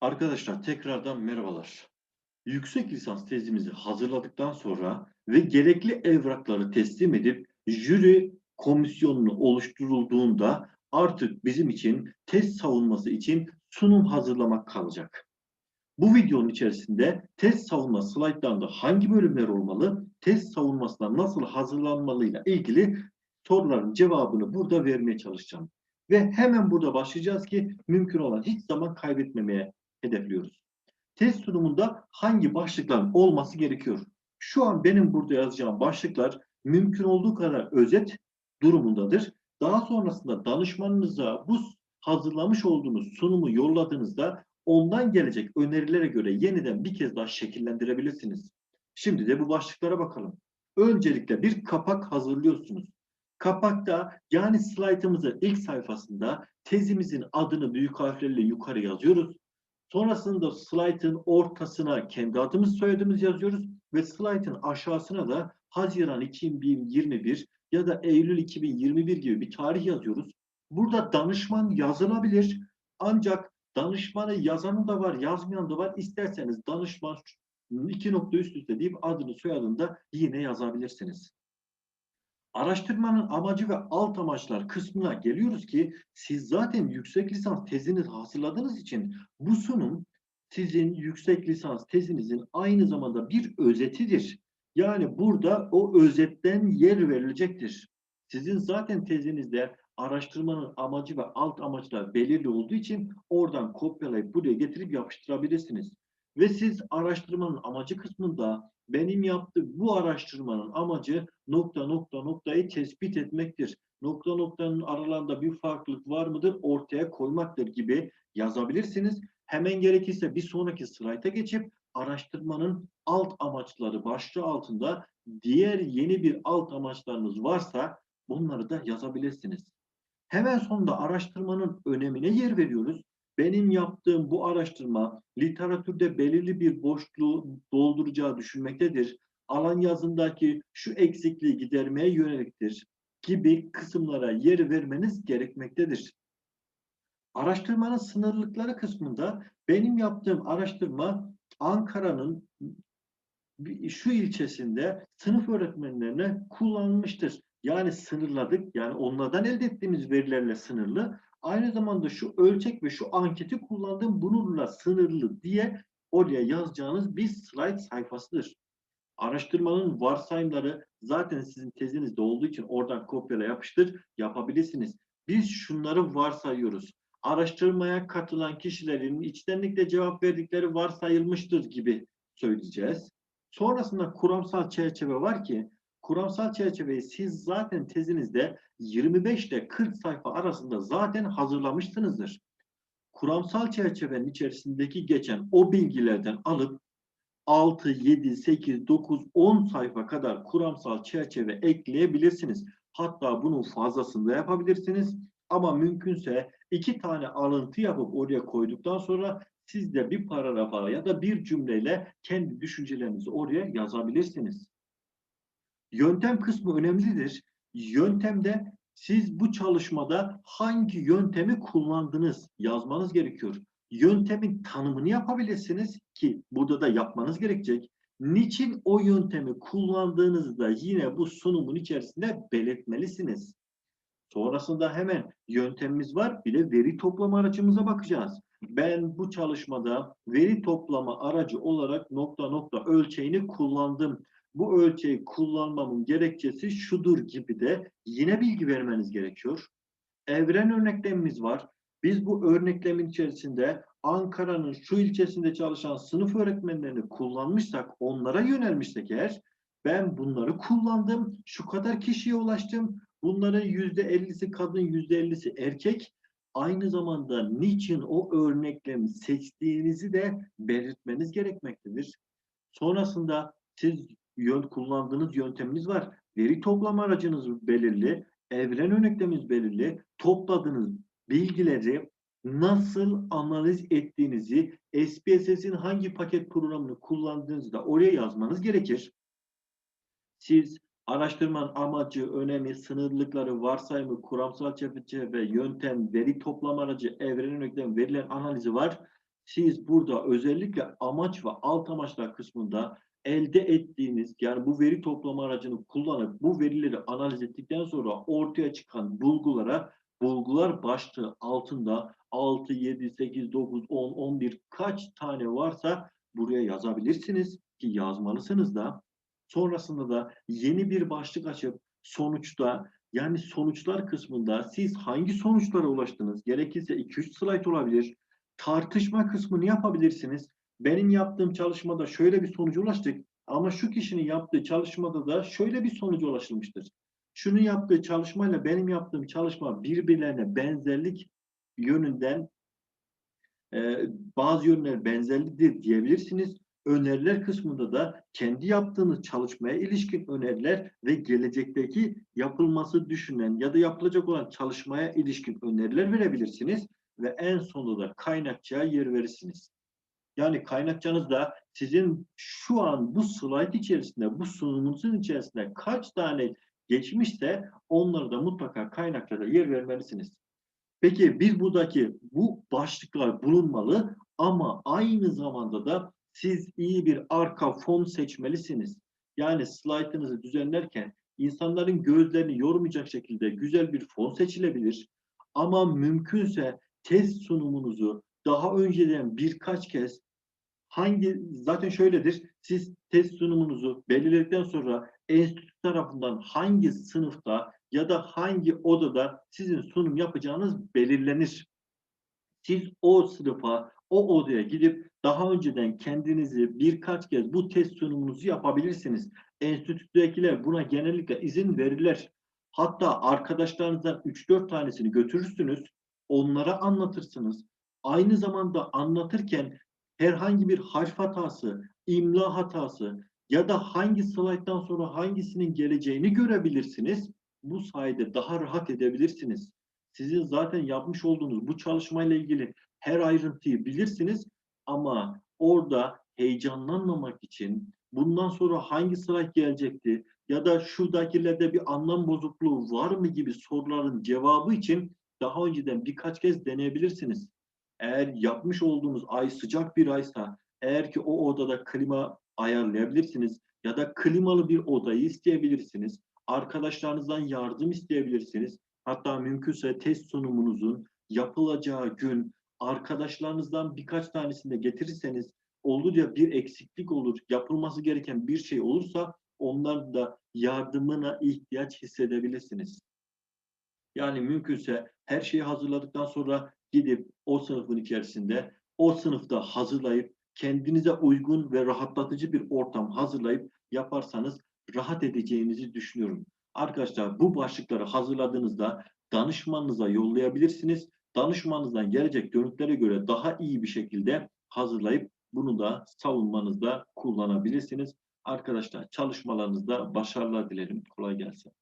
Arkadaşlar tekrardan merhabalar. Yüksek lisans tezimizi hazırladıktan sonra ve gerekli evrakları teslim edip jüri komisyonunu oluşturulduğunda artık bizim için tez savunması için sunum hazırlamak kalacak. Bu videonun içerisinde tez savunma slaytlarında hangi bölümler olmalı, tez savunmasına nasıl hazırlanmalıyla ilgili soruların cevabını burada vermeye çalışacağım. Ve hemen burada başlayacağız ki mümkün olan hiç zaman kaybetmemeye hedefliyoruz. Test sunumunda hangi başlıkların olması gerekiyor? Şu an benim burada yazacağım başlıklar mümkün olduğu kadar özet durumundadır. Daha sonrasında danışmanınıza bu hazırlamış olduğunuz sunumu yolladığınızda ondan gelecek önerilere göre yeniden bir kez daha şekillendirebilirsiniz. Şimdi de bu başlıklara bakalım. Öncelikle bir kapak hazırlıyorsunuz. Kapakta yani slaytımızın ilk sayfasında tezimizin adını büyük harflerle yukarı yazıyoruz. Sonrasında slaytın ortasına kendi adımız soyadımız yazıyoruz ve slaytın aşağısına da Haziran 2021 ya da Eylül 2021 gibi bir tarih yazıyoruz. Burada danışman yazılabilir ancak danışmanı yazanı da var yazmayan da var. İsterseniz danışman iki nokta üst üste deyip adını soyadını da yine yazabilirsiniz. Araştırmanın amacı ve alt amaçlar kısmına geliyoruz ki siz zaten yüksek lisans tezinizi hazırladığınız için bu sunum sizin yüksek lisans tezinizin aynı zamanda bir özetidir. Yani burada o özetten yer verilecektir. Sizin zaten tezinizde araştırmanın amacı ve alt amaçlar belirli olduğu için oradan kopyalayıp buraya getirip yapıştırabilirsiniz. Ve siz araştırmanın amacı kısmında benim yaptığım bu araştırmanın amacı nokta nokta noktayı tespit etmektir. Nokta noktanın aralarında bir farklılık var mıdır ortaya koymaktır gibi yazabilirsiniz. Hemen gerekirse bir sonraki slayta geçip araştırmanın alt amaçları başlığı altında diğer yeni bir alt amaçlarınız varsa bunları da yazabilirsiniz. Hemen sonunda araştırmanın önemine yer veriyoruz. Benim yaptığım bu araştırma literatürde belirli bir boşluğu dolduracağı düşünmektedir. Alan yazındaki şu eksikliği gidermeye yöneliktir gibi kısımlara yer vermeniz gerekmektedir. Araştırmanın sınırlıkları kısmında benim yaptığım araştırma Ankara'nın şu ilçesinde sınıf öğretmenlerine kullanmıştır. Yani sınırladık. Yani onlardan elde ettiğimiz verilerle sınırlı. Aynı zamanda şu ölçek ve şu anketi kullandığım bununla sınırlı diye oraya yazacağınız bir slide sayfasıdır. Araştırmanın varsayımları zaten sizin tezinizde olduğu için oradan kopyala yapıştır yapabilirsiniz. Biz şunları varsayıyoruz. Araştırmaya katılan kişilerin içtenlikle cevap verdikleri varsayılmıştır gibi söyleyeceğiz. Sonrasında kuramsal çerçeve var ki kuramsal çerçeveyi siz zaten tezinizde 25 ile 40 sayfa arasında zaten hazırlamışsınızdır. Kuramsal çerçevenin içerisindeki geçen o bilgilerden alıp 6, 7, 8, 9, 10 sayfa kadar kuramsal çerçeve ekleyebilirsiniz. Hatta bunun fazlasını da yapabilirsiniz. Ama mümkünse iki tane alıntı yapıp oraya koyduktan sonra siz de bir paragrafa ya da bir cümleyle kendi düşüncelerinizi oraya yazabilirsiniz. Yöntem kısmı önemlidir. Yöntemde siz bu çalışmada hangi yöntemi kullandınız yazmanız gerekiyor. Yöntemin tanımını yapabilirsiniz ki burada da yapmanız gerekecek. Niçin o yöntemi kullandığınızı da yine bu sunumun içerisinde belirtmelisiniz. Sonrasında hemen yöntemimiz var. Bir de veri toplama aracımıza bakacağız. Ben bu çalışmada veri toplama aracı olarak nokta nokta ölçeğini kullandım bu ölçeği kullanmamın gerekçesi şudur gibi de yine bilgi vermeniz gerekiyor. Evren örneklemimiz var. Biz bu örneklemin içerisinde Ankara'nın şu ilçesinde çalışan sınıf öğretmenlerini kullanmışsak, onlara yönelmişsek eğer, ben bunları kullandım, şu kadar kişiye ulaştım, bunların yüzde ellisi kadın, yüzde ellisi erkek, aynı zamanda niçin o örneklemi seçtiğinizi de belirtmeniz gerekmektedir. Sonrasında siz yön kullandığınız yönteminiz var. Veri toplama aracınız belirli, evren örnekleminiz belirli, topladığınız bilgileri nasıl analiz ettiğinizi, SPSS'in hangi paket programını kullandığınızı da oraya yazmanız gerekir. Siz araştırmanın amacı, önemi, sınırlılıkları, varsayımı, kuramsal çerçeve, yöntem, veri toplama aracı, evren örneklem, verilen analizi var. siz burada özellikle amaç ve alt amaçlar kısmında elde ettiğiniz yani bu veri toplama aracını kullanıp bu verileri analiz ettikten sonra ortaya çıkan bulgulara bulgular başlığı altında 6, 7, 8, 9, 10, 11 kaç tane varsa buraya yazabilirsiniz ki yazmalısınız da. Sonrasında da yeni bir başlık açıp sonuçta yani sonuçlar kısmında siz hangi sonuçlara ulaştınız? Gerekirse 2-3 slayt olabilir. Tartışma kısmını yapabilirsiniz. Benim yaptığım çalışmada şöyle bir sonuca ulaştık ama şu kişinin yaptığı çalışmada da şöyle bir sonuca ulaşılmıştır. Şunun yaptığı çalışmayla benim yaptığım çalışma birbirlerine benzerlik yönünden e, bazı yönler benzerliktir diyebilirsiniz. Öneriler kısmında da kendi yaptığınız çalışmaya ilişkin öneriler ve gelecekteki yapılması düşünen ya da yapılacak olan çalışmaya ilişkin öneriler verebilirsiniz ve en sonunda da kaynakçıya yer verirsiniz. Yani kaynakçanız da sizin şu an bu slide içerisinde, bu sunumunuzun içerisinde kaç tane geçmişse onları da mutlaka kaynaklara yer vermelisiniz. Peki bir buradaki bu başlıklar bulunmalı ama aynı zamanda da siz iyi bir arka fon seçmelisiniz. Yani slaytınızı düzenlerken insanların gözlerini yormayacak şekilde güzel bir fon seçilebilir. Ama mümkünse test sunumunuzu daha önceden birkaç kez hangi zaten şöyledir. Siz test sunumunuzu belirledikten sonra enstitü tarafından hangi sınıfta ya da hangi odada sizin sunum yapacağınız belirlenir. Siz o sınıfa, o odaya gidip daha önceden kendinizi birkaç kez bu test sunumunuzu yapabilirsiniz. Enstitüdekiler buna genellikle izin verirler. Hatta arkadaşlarınızdan 3-4 tanesini götürürsünüz, onlara anlatırsınız. Aynı zamanda anlatırken herhangi bir harf hatası, imla hatası ya da hangi slayttan sonra hangisinin geleceğini görebilirsiniz. Bu sayede daha rahat edebilirsiniz. Sizin zaten yapmış olduğunuz bu çalışmayla ilgili her ayrıntıyı bilirsiniz ama orada heyecanlanmamak için bundan sonra hangi slayt gelecekti ya da şuradakilerde bir anlam bozukluğu var mı gibi soruların cevabı için daha önceden birkaç kez deneyebilirsiniz. Eğer yapmış olduğunuz ay sıcak bir aysa, eğer ki o odada klima ayarlayabilirsiniz ya da klimalı bir odayı isteyebilirsiniz. Arkadaşlarınızdan yardım isteyebilirsiniz. Hatta mümkünse test sunumunuzun yapılacağı gün arkadaşlarınızdan birkaç tanesini de getirirseniz olur ya bir eksiklik olur, yapılması gereken bir şey olursa onlar da yardımına ihtiyaç hissedebilirsiniz. Yani mümkünse her şeyi hazırladıktan sonra gidip o sınıfın içerisinde o sınıfta hazırlayıp kendinize uygun ve rahatlatıcı bir ortam hazırlayıp yaparsanız rahat edeceğinizi düşünüyorum. Arkadaşlar bu başlıkları hazırladığınızda danışmanınıza yollayabilirsiniz. Danışmanınızdan gelecek dönütlere göre daha iyi bir şekilde hazırlayıp bunu da savunmanızda kullanabilirsiniz. Arkadaşlar çalışmalarınızda başarılar dilerim. Kolay gelsin.